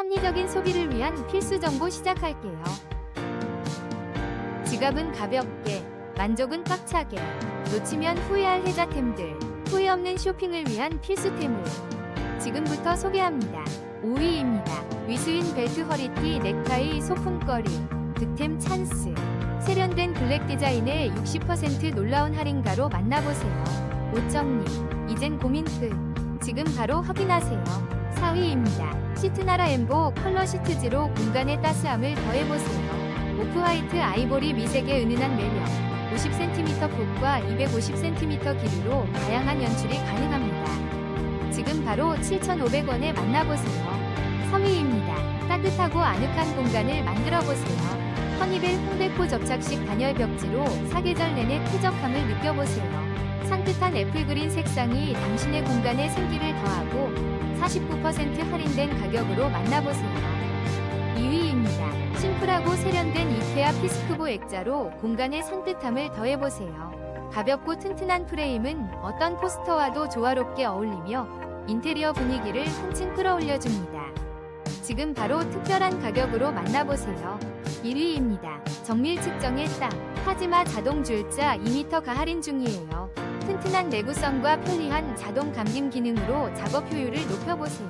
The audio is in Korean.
합리적인 소비를 위한 필수 정보 시작할게요. 지갑은 가볍게, 만족은 꽉차게, 놓치면 후회할 혜자템들, 후회 없는 쇼핑을 위한 필수템을 지금부터 소개합니다. 5위입니다. 위스인 벨트 허리티 넥타이 소품거리 득템 찬스 세련된 블랙 디자인의 60% 놀라운 할인가로 만나보세요. 옷정리 이젠 고민 끝 지금 바로 확인하세요. 4위입니다. 시트나라 엠보 컬러 시트지로 공간의 따스함을 더해보세요. 오프화이트 아이보리 미색의 은은한 매력 50cm 폭과 250cm 길이로 다양한 연출이 가능합니다. 지금 바로 7,500원에 만나보세요. 3위입니다. 따뜻하고 아늑한 공간을 만들어보세요. 허니벨 홍대포 접착식 단열 벽지로 사계절 내내 쾌적함을 느껴보세요. 산뜻한 애플그린 색상이 당신의 공간에 생기를 더하고 49% 할인된 가격으로 만나보세요. 2위입니다. 심플하고 세련된 이케아 피스크보 액자로 공간의 산뜻함을 더해보세요. 가볍고 튼튼한 프레임은 어떤 포스터와도 조화롭게 어울리며 인테리어 분위기를 한층 끌어올려줍니다. 지금 바로 특별한 가격으로 만나보세요. 1위입니다. 정밀 측정의 땅 파지마 자동 줄자 2m가 할인 중이에요. 튼튼한 내구성과 편리한 자동 감김 기능으로 작업 효율을 높여보세요.